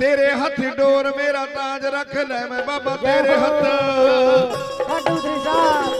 ਤੇਰੇ ਹੱਥ ਡੋਰ ਮੇਰਾ ਤਾਜ ਰੱਖ ਲੈ ਮੈਂ ਬਾਬਾ ਤੇਰੇ ਹੱਥ। One, two,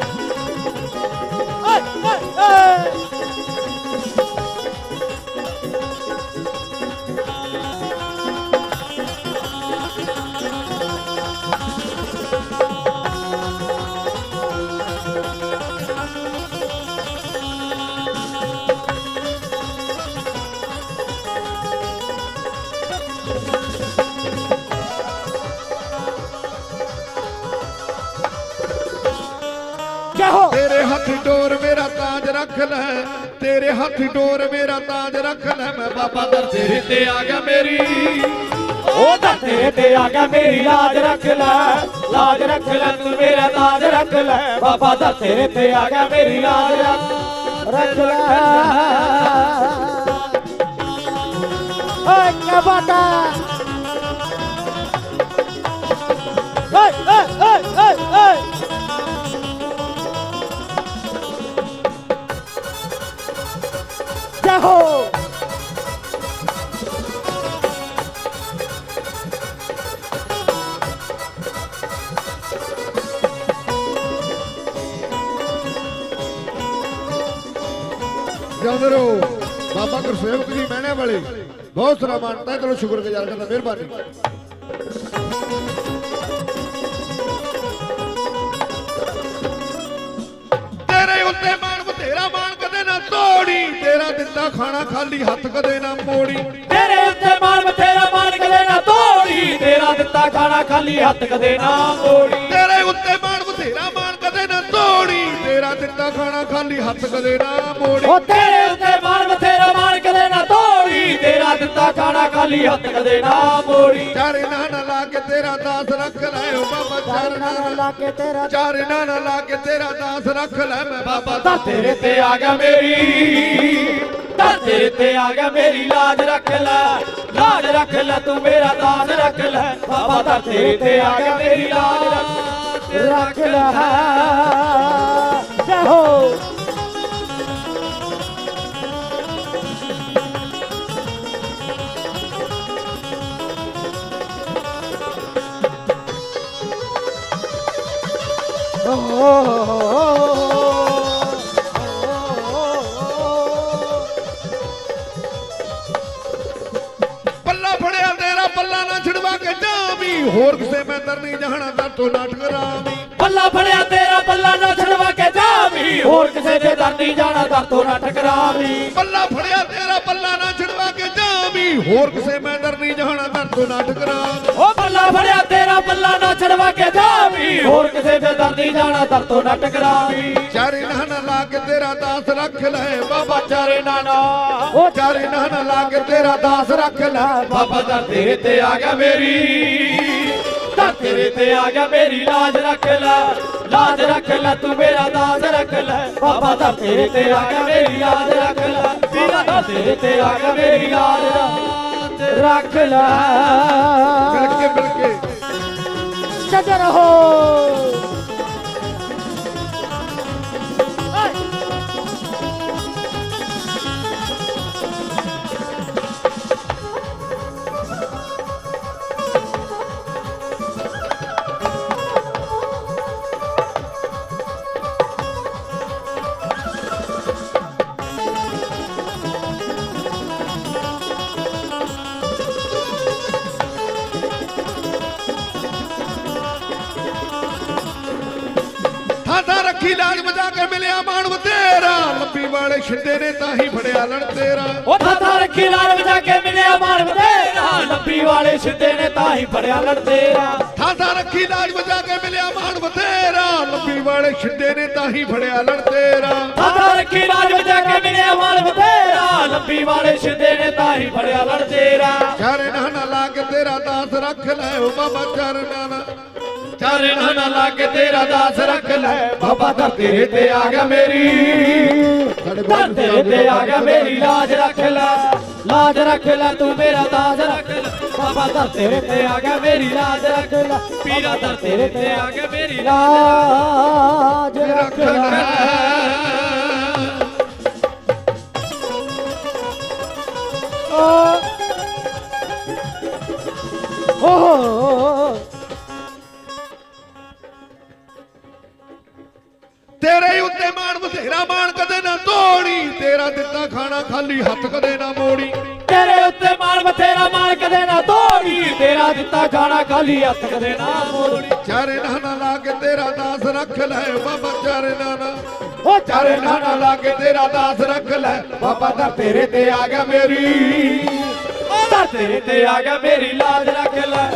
ਡੋਰ ਮੇਰਾ ਤਾਜ ਰੱਖ ਲੈ। ਤੇਰੇ ਹੱਥ ਡੋਰ ਮੇਰਾ ਤਾਜ ਰੱਖ ਲੈ। ਮੈਂ ਬਾਬਾ ਦਰ ਤੇਰੇ ਤੇ ਆ ਗਿਆ ਮੇਰੀ। ਉਹ ਤਾਂ ਤੇਰੇ ਤੇ ਆ ਗਿਆ ਮੇਰੀ, ਲਾਜ ਰੱਖ ਲੈ। ਲਾਜ ਰੱਖ ਲੈ, ਤੂੰ ਮੇਰਾ ਤਾਜ ਰੱਖ ਲੈ। ਬਾਬਾ ਦਾ ਤੇਰੇ ਤੇ ਆ ਗਿਆ ਮੇਰੀ, ਲਾਜ ਰੱਖ ਰੱਖ ਲੈ। ਓਏ ਕੀ ਓਏ ਓਏ ਓਏ ਓਏ। ਜੈ ਹੋ ਜਿਉਂਦੇ ਰਹੋ ਬਾਬਾ ਗੁਰਸੇਵਕ ਜੀ, ਮਹਿਣੇ ਵਾਲੇ। ਬਹੁਤ ਸਾਰਾ ਮਾਨਤਾ ਹੈ ਚਲੋ ਸ਼ੁਕਰਗੁਜ਼ਾਰ ਕਰਦਾ, ਮਿਹਰਬਾਨੀ। ਤੇਰੇ ਉੱਤੇ ਮਾਣ ਬਥੇਰਾ ਮਾਣ ਕਦੇ ਨਾ ਤੋੜੀ। ਦਿੱਤਾ ਖਾਣਾ ਖਾਲੀ ਹੱਥ ਕਦੇ ਨਾ ਮੋੜੀ। ਤੇਰੇ ਉੱਤੇ ਮਾਣ ਬਥੇਰਾ ਮਾਣ ਕਦੇ ਨਾ ਤੋੜੀ। ਤੇਰਾ ਦਿੱਤਾ ਖਾਣਾ ਖਾਲੀ ਹੱਥ ਕਦੇ ਨਾ ਮੋੜੀ। ਤੇਰੇ ਉੱਤੇ ਮਾਣ ਬਥੇਰਾ ਮਾਣ ਕਦੇ ਨਾ ਤੋੜੀ। ਤੇਰਾ ਦਿੱਤਾ ਖਾਣਾ ਖਾਲੀ ਹੱਥ ਕਦੇ ਨਾ ਮੋੜੀ। ਉਹ ਤੇਰੇ ਉੱਤੇ ਮਾਣ ਬਥੇਰਾ ਮਾਣ ਕਦੇ ਨਾ ਤੋੜੀ। ਤੇਰਾ ਦਿੱਤਾ ਖਾਣਾ ਖਾਲੀ ਹੱਥ ਕਦੇ ਨਾ ਮੋੜੀ। ਚਾਰੇ ਨਾ ਨਾ ਲਾ ਕੇ ਤੇਰਾ ਦਾਸ ਰੱਖ ਲੈ ਓ ਬਾਬਾ ਚਾਰੇ ਨਾ ਨਾ ਲਾ ਕੇ ਤੇਰਾ ਚਾਰੇ ਨਾ ਨਾ ਲਾ ਕੇ ਤੇਰਾ ਦਾਸ ਰੱਖ ਲੈ ਮੈਂ ਬਾਬਾ। ਤਾਂ ਤੇਰੇ ਤੇ ਆ ਗਿਆ ਮੇਰੀ। ਤਾਂ ਤੇਰੇ ਤੇ ਆ ਗਿਆ ਮੇਰੀ ਲਾਜ ਰੱਖ ਲੈ, ਲਾਜ ਰੱਖ ਲੈ, ਤੂੰ ਮੇਰਾ ਦਾਸ ਰੱਖ ਲੈ। ਬਾਬਾ ਤਾਂ ਤੇਰੇ ਤੇ ਆ ਗਿਆ ਮੇਰੀ ਲਾਜ ਰੱਖ ਲੈ। ਹੋਰ ਕਿਸੇ ਮੈਂ ਦਰ ਨਹੀਂ ਜਾਣਾ ਦਰ ਤੋਂ ਨਾ ਟਕਰਾਵੀ ਪੱਲਾ ਫੜਿਆ ਤੇਰਾ ਪੱਲਾ ਨਾ ਛੜਵਾ ਕੇ ਜਾਵੀ ਹੋਰ ਕਿਸੇ ਦੇ ਦਰ ਨਹੀਂ ਜਾਣਾ ਦਰ ਤੋਂ ਨਾ ਟਕਰਾਵੀ ਪੱਲਾ ਫੜਿਆ ਤੇਰਾ ਪੱਲਾ ਨਾ ਛਿੜਵਾ ਕੇ ਜਾਵੀ ਹੋਰ ਕਿਸੇ ਮੈਂ ਦਰ ਨਹੀਂ ਜਾਣਾ ਦਰ ਤੋਂ ਨਾ ਟਕਰਾਵੀ ਉਹ ਪੱਲਾ ਫੜਿਆ ਤੇਰਾ ਪੱਲਾ ਨਾ ਛੜਵਾ ਕੇ ਜਾਵੀ ਹੋਰ ਕਿਸੇ ਦੇ ਦਰ ਨਹੀਂ ਜਾਣਾ ਦਰ ਤੋਂ ਨਾ ਟਕਰਾਵੀ ਚਾਰੇ ਨਾ ਨਾ ਲਾ ਕੇ ਤੇਰਾ ਦਾਸ ਰੱਖ ਲੈ ਬਾਬਾ ਚਾਰੇ ਨਾਨਾ ਉਹ ਚਾਰੇ ਨਾ ਨਾ ਲਾ ਕੇ ਤੇਰਾ ਦਾਸ ਰੱਖ ਲੈ ਬਾਬਾ ਦਾ ਤੇਰੇ ਤੇ ਆ ਗਿਆ ਮੇਰੀ। ਤਾਂ ਤੇਰੇ ਤੇ ਆ ਗਿਆ ਮੇਰੀ ਲਾਜ ਰੱਖ ਲੈ ਲਾਜ ਰੱਖ ਲੈ ਤੂੰ ਮੇਰਾ ਦਾਸ ਰੱਖ ਲੈ। ਬਾਬਾ ਦਾ ਤੇਰੇ ਤੇ ਆ ਗਿਆ ਮੇਰੀ ਲਾਜ ਰੱਖ ਲੈ ਪੀਰਾ ਦਾ ਤੇਰੇ ਤੇ ਆ ਗਿਆ ਮੇਰੀ ਲਾਜ ਰੱਖ ਲੈ। ਮਿਲ ਕੇ ਮਿਲ ਕੇ। ਰਹੋ। ਮਿਲਿਆ ਮਾਣ ਬਤੇਰਾ ਲੱਭੀ ਵਾਲੇ ਛਿੰਦੇ ਨੇ ਤਾਂ ਹੀ ਫੜਿਆ ਲੜ ਤੇਰਾ। ਉਹ ਥਾਂ ਰੱਖੀ ਲਾਲ ਵਜਾ ਕੇ ਮਿਲਿਆ ਮਾਰ ਬਤੇਰਾ ਲੱਭੀ ਵਾਲੇ ਸਿੱਧੇ ਨੇ ਤਾਂ ਹੀ ਫੜਿਆ ਲੜ ਤੇਰਾ। ਥਾਂ ਰੱਖੀ ਲਾਜ ਬਜਾ ਕੇ ਮਿਲਿਆ ਮਾਣ ਬਤੇਰਾ ਲੱਭੀ ਵਾਲੇ ਛਿੰਦੇ ਨੇ ਤਾਂ ਹੀ ਫੜਿਆ ਲੜ ਤੇਰਾ। ਥਾਂ ਰੱਖੀ ਲਾਲ ਵਜਾ ਕੇ ਮਿਲਿਆ ਮਾਰ ਬਤੇਰਾ ਲੱਭੀ ਵਾਲੇ ਸਿੱਧੇ ਨੇ ਤਾਂ ਹੀ ਫੜਿਆ ਲੜ ਤੇਰਾ। ਚਾਰੇ ਨਾ ਨਾ ਲਾ ਕੇ ਤੇਰਾ ਦਾਸ ਰੱਖ ਲੈ ਓ ਬਾਬਾ ਚਰਨਾਂ ਨਾ ਚਾਰੇ ਨਾ ਨਾ ਲਾ ਕੇ ਤੇਰਾ ਦਾਸ ਰੱਖ ਲੈ। ਬਾਬਾ ਦਾ ਤੇਰੇ ਤੇ ਆ ਗਿਆ ਮੇਰੀ। ਤਾਂ ਤੇਰੇ ਤੇ ਆ ਗਿਆ ਮੇਰੀ ਲਾਜ ਰੱਖ ਲੈ। ਲਾਜ ਰੱਖ ਲੈ ਤੂੰ ਮੇਰਾ ਦਾਜ ਰੱਖ ਲੈ। ਬਾਬਾ ਦਾ ਤੇਰੇ ਤੇ ਆ ਗਿਆ ਮੇਰੀ ਲਾਜ ਰੱਖ ਲੈ। ਪੀਰਾ ਦਾ ਤੇਰੇ ਤੇ ਆ ਗਿਆ ਮੇਰੀ ਲਾਜ ਰੱਖ ਲੈ। ਓ। ਓਹ। ਤੇਰੇ ਉੱਤੇ ਮਾਣ ਬਥੇਰਾ ਮਾਣ ਕਦੇ ਨਾ ਤੋੜੀ ਤੇਰਾ ਦਿੱਤਾ ਖਾਣਾ ਖਾਲੀ ਹੱਥ ਕਦੇ ਨਾ ਮੋੜੀ। ਤੇਰੇ ਉੱਤੇ ਮਾਣ ਬਥੇਰਾ ਮਾਣ ਕਦੇ ਨਾ ਤੋੜੀ ਤੇਰਾ ਦਿੱਤਾ ਖਾਣਾ ਖਾਲੀ ਹੱਥ ਕਦੇ ਨਾ ਮੋੜੀ। ਚਾਰੇ ਨਾਨਾ ਲਾ ਕੇ ਤੇਰਾ ਦਾਸ ਰੱਖ ਲੈ ਬਾਬਾ ਚਾਰੇ ਨਾਨਾ। ਓ ਚਾਰੇ ਨਾਨਾ ਲਾ ਕੇ ਤੇਰਾ ਦਾਸ ਰੱਖ ਲੈ ਬਾਬਾ ਦਾ ਤੇਰੇ ਤੇ ਆ ਗਿਆ ਮੇਰੀ। ਤੇਰੇ ਤੇ ਆ ਗਿਆ ਮੇਰੀ ਲਾਜ ਰੱਖ ਲੈ।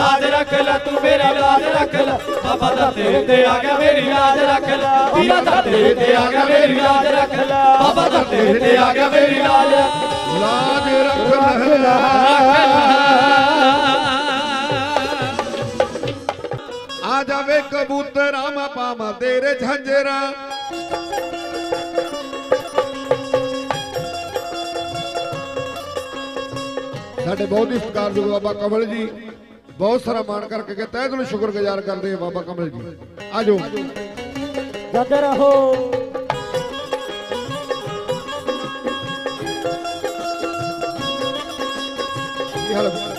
ਲਾਜ ਰੱਖ ਲੈ ਤੂੰ ਮੇਰਾ ਲਾਜ ਰੱਖ ਲੈ। ਬਾਬਾ ਦਾ ਤੇਰੇ ਤੇ ਆ ਗਿਆ ਮੇਰੀ ਲਾਜ ਰੱਖ ਲੈ। ਬਾਬਾ ਦਾ ਤੇਰੇ ਤੇ ਆ ਗਿਆ ਮੇਰੀ ਲਾਜ ਰੱਖ ਲੈ। ਬਾਬਾ ਦਾ ਤੇਰੇ ਤੇ ਆ ਗਿਆ ਮੇਰੀ ਲਾਜ ਲਾਜ ਰੱਖ ਲੈ। ਆ ਜਾਵੇ ਕਬੂਤਰਾ ਮੈਂ ਪਾਵਾਂ ਤੇਰੇ ਝੰਜਰਾ। ਸਾਡੇ ਬਹੁਤ ਹੀ ਸਤਿਕਾਰਯੋਗ ਬਾਬਾ ਕਮਲ ਜੀ। ਬਹੁਤ ਸਾਰਾ ਮਾਣ ਕਰਕੇ ਕਿ ਤਹਿ ਦਿਲੋਂ ਸ਼ੁਕਰਗੁਜ਼ਾਰ ਕਰਦੇ ਹਾਂ ਬਾਬਾ ਕਮਲ ਜੀ। ਆਜੋ। ਜਦ ਰਹੋ। ਕੀ ਹਾਲ ਹੈ?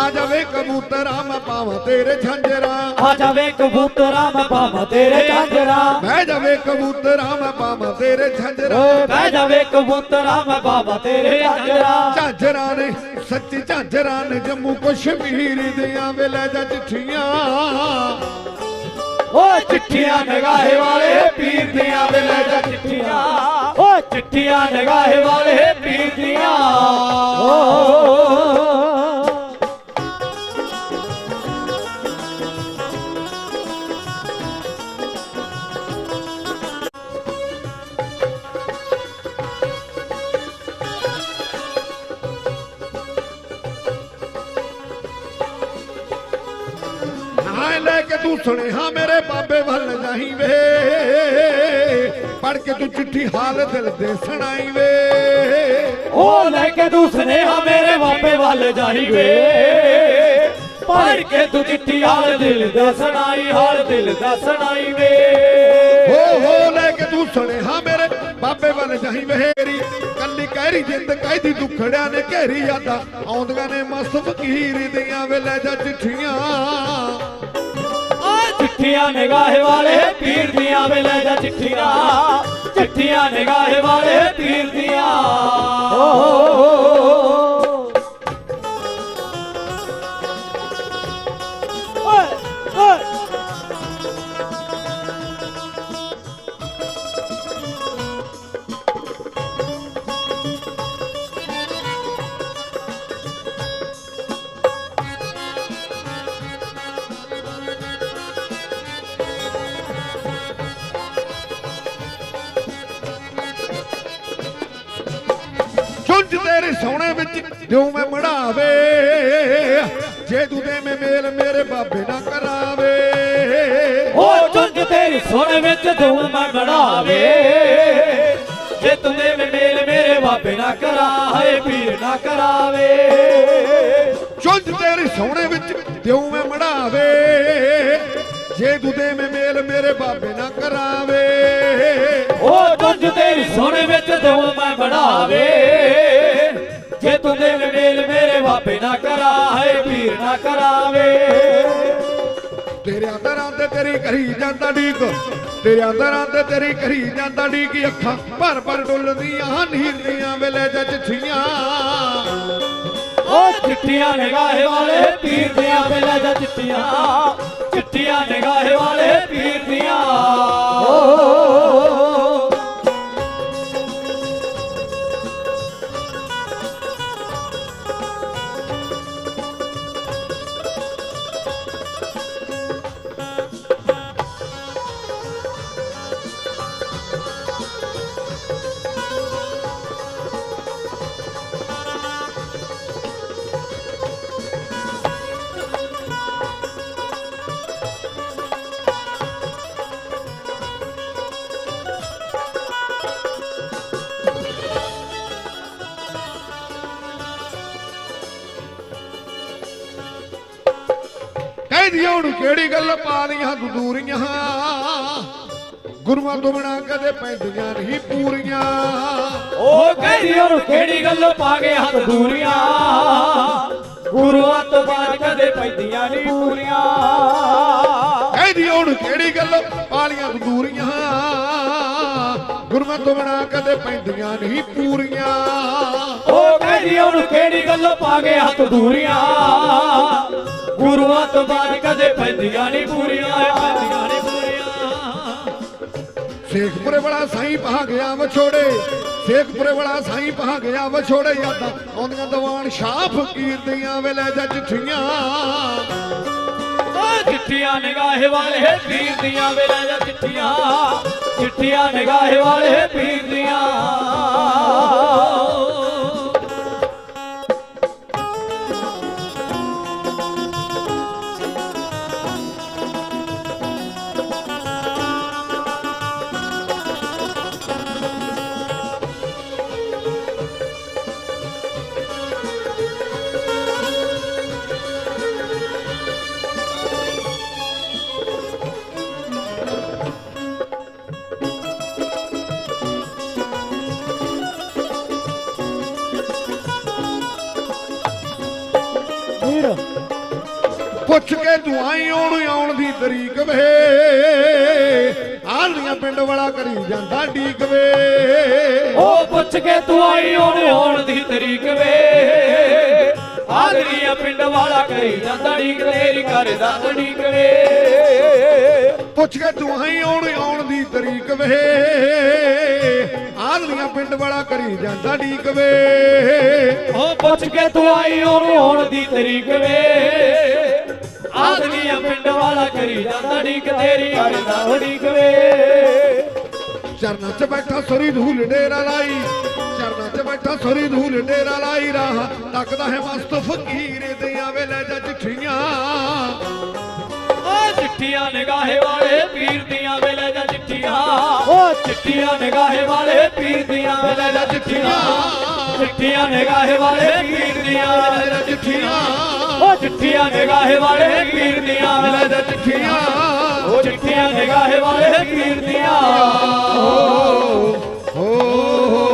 ਆ ਜਾਵੇ ਕਬੂਤਰਾ ਮੈਂ ਪਾਵਾਂ ਤੇਰੇ ਝੰਜਰਾ ਆ ਜਾਵੇ ਕਬੂਤਰਾ ਮੈਂ ਪਾਵਾਂ ਤੇਰੇ ਝਾਂਜਰਾ ਬਹਿ ਜਾਵੇ ਕਬੂਤਰਾ ਮੈਂ ਪਾਵਾਂ ਤੇਰੇ ਝੰਜਰਾ ਓਏ ਬਹਿ ਜਾਵੇ ਕਬੂਤਰਾ ਮੈਂ ਬਾਬਾ ਤੇਰੇ ਝਾਂਜਰਾ ਝਾਂਜਰਾਂ ਨੇ ਸੱਚੀ ਝਾਂਜਰਾਂ ਨੇ ਜੰਮੂ ਕਸ਼ਮੀਰ ਦੀਆਂ ਵੇ ਲੈ ਜਾ ਚਿੱਠੀਆਂ ਓ ਚਿੱਠੀਆਂ ਨਗਾਹੇ ਵਾਲੇ ਪੀਰ ਦੀਆਂ ਵੇ ਲੈ ਜਾ ਚਿੱਠੀਆਂ ਓ ਚਿੱਠੀਆਂ ਨਗਾਹੇ ਵਾਲੇ ਪੀਰ ਦੀਆਂ ਓ ਨਾ ਲੈ ਕੇ ਤੂੰ ਸੁਣਿਆ ਮੇਰੇ ਬਾਬੇ ਵੱਲ ਜਾਈ ਵੇ। ਪੜ ਕੇ ਤੂੰ ਚਿੱਠੀ ਹਾਲ ਦਿਲ ਦੇ ਸੁਣਾਈ ਵੇ। ਓ ਲੈ ਕੇ ਤੂੰ ਸੁਨੇਹਾ ਮੇਰੇ ਬਾਬੇ ਵੱਲ ਜਾਈ ਵੇ। ਪੜ ਕੇ ਤੂੰ ਚਿੱਠੀ ਹਾਲ ਦਿਲ ਦਾ ਸੁਣਾਈ ਹਾਲ ਦਿਲ ਦਾ ਸੁਣਾਈ ਵੇ। ਹੋ ਹੋ ਲੈ ਕੇ ਤੂੰ ਸੁਣਿਆ ਮੇਰੇ ਬਾਬੇ ਵੱਲ ਜਾਈ ਵੇਰੀ ਕੱਲੀ ਕਹਿਰੀ ਜਿੰਦ ਕਹਿਦੀ ਦੁਖੜਿਆਂ ਨੇ ਘੇਰੀ ਯਾਦਾਂ। ਆਉਂਦੀਆਂ ਨੇ ਫਕੀਰ ਦੀਆਂ ਵੇ ਲੈ ਜਾ ਚਿੱਠੀਆਂ। ਚਿੱਠੀਆਂ ਨਿਗਾਹੇ ਵਾਲੇ ਪੀਰ ਦੀਆਂ ਵੇ ਲੈ ਜਾ ਚਿੱਠੀਆਂ। ਚਿੱਠੀਆਂ ਨਿਗਾਹੇ ਵਾਲੇ ਪੀਰ ਦੀਆਂ। ਓ ਚੁੰਝ ਤੇਰੇ ਸੋਹਣੇ ਵਿੱਚ ਦਿਉ ਮੈਂ ਮੜਾਵੇ ਜੇ ਤੂੰ ਦੇ ਮੈਂ ਮੇਲ ਮੇਰੇ ਬਾਬੇ ਨਾ ਕਰਾਵੇ। ਓ ਚੁੰਝ ਤੇਰੀ ਸੁਣ ਵਿੱਚ ਧੂਮ ਮੈਂ ਬਣਾਵੇ ਜੇ ਤੂੰ ਦੇ ਮੇਲ ਮੇਰੇ ਬਾਬੇ ਨਾ ਕਰਾਏ ਪੀਰ ਨਾ ਕਰਾਵੇ। ਚੁੰਝ ਤੇਰੇ ਸੋਹਣੇ ਵਿੱਚ ਦਿਉ ਮੈਂ ਮੜਾਵੇ ਜੇ ਤੂੰ ਦੇ ਮੈਂ ਮੇਲ ਮੇਰੇ ਬਾਬੇ ਨਾ ਕਰਾਵੇ। ਓ ਚੁੰਝ ਤੇਰੀ ਸੁਣ ਵਿੱਚ ਧੂਮ ਮੈਂ ਬਣਾਵੇ ਜੇ ਤੂੰ ਦੇ ਮੇਲ ਮੇਰੇ ਬਾਬੇ ਨਾ ਕਰਾਏ ਪੀਰ ਨਾ ਕਰਾਵੇ। ਤੇਰੇ ਦਰਾਂ ਤੇ ਤੇਰੀ ਕਰੀ ਜਾਂਦਾ ਢੀਕ ਤੇਰੇ ਦਰਾਂ ਤੇ ਤੇਰੀ ਕਰੀ ਜਾਂਦਾ ਢੀਕ ਅੱਖਾਂ ਭਰ ਭਰ ਡੁੱਲਦੀਆਂ ਨੀਰ ਦੀਆਂ ਵੇਲੇ ਜਾ ਚਿੱਠੀਆਂ। ਓ ਚਿੱਠੀਆਂ ਨਿਗਾਹੇ ਵਾਲੇ ਪੀਰ ਦੀਆਂ ਵੇਲੇ ਜਾ ਚਿੱਠੀਆਂ। ਚਿੱਠੀਆਂ ਨਿਗਾਹੇ ਵਾਲੇ ਪੀਰ ਦੀਆਂ। ਕਹਿੰਦੀ ਹੁਣ ਕਿਹੜੀ ਗੱਲ ਪਾ ਲੀਆਂ ਦੂਰੀਆਂ ਗੁਰੂਆਂ ਤੋਂ ਬਿਨਾ ਕਦੇ ਪੈਂਦੀਆਂ ਨਹੀਂ ਪੂਰੀਆਂ। ਕਹਿੰਦੀ ਉਹਨੂੰ ਕਿਹੜੀ ਗੱਲੋਂ ਪਾ ਕੇ ਹੱਥ ਦੂਰੀਆਂ ਗੁਰੂਆਂ ਤੋਂ ਬਾਅਦ ਕਦੇ ਪੈਂਦੀਆਂ ਨਹੀਂ ਪੂਰੀਆਂ। ਕਹਿੰਦੀ ਹੁਣ ਕਿਹੜੀ ਗੱਲ ਪਾਲੀਆਂ ਦੂਰੀਆਂ ਗੁਰਮਤ ਤੋਂ ਬਿਨਾ ਕਦੇ ਪੈਂਦੀਆਂ ਨਹੀਂ ਪੂਰੀਆਂ। ਉਹ ਕਹਿੰਦੀ ਉਹਨੂੰ ਕਿਹੜੀ ਗੱਲੋਂ ਪਾ ਕੇ ਹੱਥ ਦੂਰੀਆਂ ਗੁਰੂਆਂ ਤੋਂ ਬਾਅਦ ਕਦੇ ਪੈਂਦੀਆਂ ਨਹੀਂ ਪੂਰੀਆਂ ਪੈਂਦੀਆਂ ਨਹੀਂ ਪੂਰੀਆਂ। ਸ਼ੇਖਪੁਰੇ ਵਾਲਾ ਸਾਈਂ ਪਹਾ ਗਿਆ ਵਿਛੋੜੇ ਸ਼ੇਖਪੁਰੇ ਵਾਲਾ ਸਾਈਂ ਪਹਾ ਗਿਆ ਵਿਛੋੜੇ ਯਾਦਾਂ ਆਉਂਦੀਆਂ ਦੀਵਾਨ ਸ਼ਾਹ ਫਕੀਰ ਦੀਆਂ ਵੇ ਲੈ ਜਾ ਚਿੱਠੀਆਂ। ਚਿੱਠੀਆਂ ਨਿਗਾਹੇ ਵਾਲੇ ਪੀਰ ਦੀਆਂ ਵੇਲੇ ਜਾਂ ਚਿੱਠੀਆਂ। ਚਿੱਠੀਆਂ ਨਿਗਾਹੇ ਵਾਲੇ ਪੀਰ ਦੀਆਂ। ਪੁੱਛ ਕੇ ਤੂੰ ਆਈ ਆਉਣ ਆਉਣ ਦੀ ਤਰੀਕ ਵੇ। ਆਲੀਆਂ ਪਿੰਡ ਵਾਲਾ ਕਰੀ ਜਾਂਦਾ ਢੀਕ ਵੇ। ਉਹ ਪੁੱਛ ਕੇ ਤੂੰ ਆਈ ਉਹਨੇ ਆਉਣ ਦੀ ਤਰੀਕ ਵੇ। ਆਦਰੀਆ ਪਿੰਡ ਵਾਲਾ ਕਰੀ ਜਾਂਦਾ ਢੀਕ ਤੇਰੀ ਕਰਦਾ ਢੀਕ ਵੇ। ਪੁੱਛ ਕੇ ਤੂੰ ਆਈ ਆਉਣ ਆਉਣ ਦੀ ਤਰੀਕ ਵੇ। ਆਲੀਆਂ ਪਿੰਡ ਵਾਲਾ ਕਰੀ ਜਾਂਦਾ ਢੀਕ ਵੇ। ਉਹ ਪੁੱਛ ਕੇ ਤੂੰ ਆਈ ਉਹਨੇ ਆਉਣ ਦੀ ਤਰੀਕ ਵੇ। ਆਦਰੀਆ ਪਿੰਡ ਵਾਲਾ ਕਰੀ ਜਾਂਦਾ ਢੀਕ ਤੇਰੀ ਕਰਦਾ ਢੀਕ ਵੇ। ਚਰਨਾਂ 'ਚ ਬੈਠਾ ਸਰੀ ਧੂਲ ਡੇਰਾ ਲਾਈ ਚਰਨਾਂ 'ਚ ਬੈਠਾ ਸਰੀ ਧੂਲ ਡੇਰਾ ਲਾਈ ਰਾਹ ਤੱਕਦਾ ਹੈ ਮਸਤ ਫਕੀਰ ਦੀਆਂ ਵੇ ਲੈ ਜਾ ਚਿੱਠੀਆਂ। ਓ ਚਿੱਠੀਆਂ ਨਿਗਾਹੇ ਵਾਲੇ ਪੀਰ ਵੇਲੇ ਚਿੱਠੀਆਂ ਚਿੱਟੀਆਂ ਨਿਗਾਹੇ ਵਾਲੇ ਪੀਰ ਦੀਆਂ ਲੈ ਲੈ ਚਿੱਠੀਆਂ। ਚਿੱਟੀਆਂ ਨਿਗਾਹੇ ਵਾਲੇ ਪੀਰ ਦੀਆਂ ਲੈ ਲੈ ਚਿੱਠੀਆਂ। ਉਹ ਚਿੱਟੀਆਂ ਨਿਗਾਹੇ ਵਾਲੇ ਪੀਰ ਦੀਆਂ ਲੈ ਲੈ ਚਿੱਠੀਆਂ। ਉਹ ਚਿੱਟੀਆਂ ਨਿਗਾਹੇ ਵਾਲੇ ਪੀਰ ਦੀਆਂ। ਹੋ ਹੋ